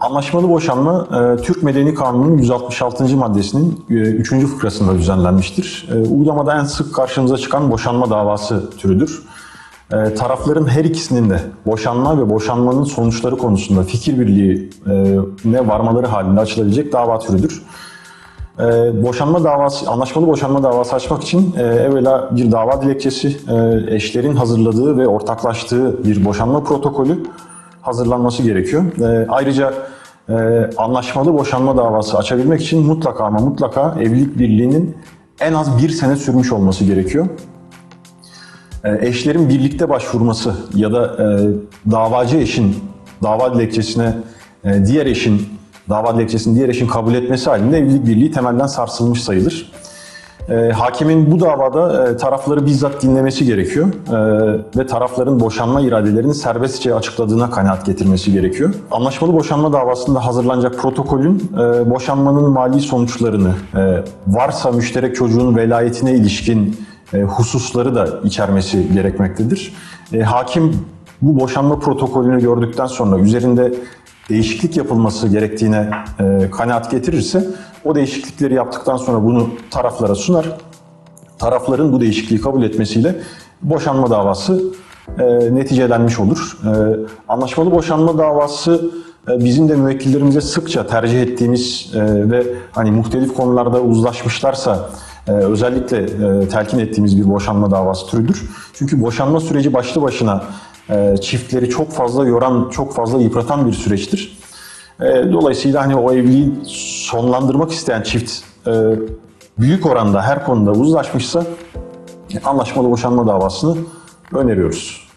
Anlaşmalı boşanma e, Türk Medeni Kanunu'nun 166. maddesinin 3. fıkrasında düzenlenmiştir. E, uygulamada en sık karşımıza çıkan boşanma davası türüdür. E, tarafların her ikisinin de boşanma ve boşanmanın sonuçları konusunda fikir birliği e, ne varmaları halinde açılabilecek dava türüdür. E, boşanma davası, anlaşmalı boşanma davası açmak için e, evvela bir dava dilekçesi, e, eşlerin hazırladığı ve ortaklaştığı bir boşanma protokolü hazırlanması gerekiyor. E, ayrıca e, anlaşmalı boşanma davası açabilmek için mutlaka ama mutlaka evlilik birliğinin en az bir sene sürmüş olması gerekiyor. E, eşlerin birlikte başvurması ya da e, davacı eşin dava dilekçesine e, diğer eşin dava dilekçesini diğer eşin kabul etmesi halinde evlilik birliği temelden sarsılmış sayılır. E, hakimin bu davada e, tarafları bizzat dinlemesi gerekiyor e, ve tarafların boşanma iradelerini serbestçe açıkladığına kanaat getirmesi gerekiyor. Anlaşmalı boşanma davasında hazırlanacak protokolün e, boşanmanın mali sonuçlarını, e, varsa müşterek çocuğun velayetine ilişkin e, hususları da içermesi gerekmektedir. E, hakim bu boşanma protokolünü gördükten sonra üzerinde değişiklik yapılması gerektiğine e, kanaat getirirse o değişiklikleri yaptıktan sonra bunu taraflara sunar. Tarafların bu değişikliği kabul etmesiyle boşanma davası e, neticelenmiş olur. E, anlaşmalı boşanma davası e, bizim de müvekkillerimize sıkça tercih ettiğimiz e, ve hani muhtelif konularda uzlaşmışlarsa e, özellikle e, telkin ettiğimiz bir boşanma davası türüdür. Çünkü boşanma süreci başlı başına e, çiftleri çok fazla yoran, çok fazla yıpratan bir süreçtir. E, Dolayısıyla hani o evliliği sonlandırmak isteyen çift e, büyük oranda her konuda uzlaşmışsa anlaşmalı boşanma davasını öneriyoruz.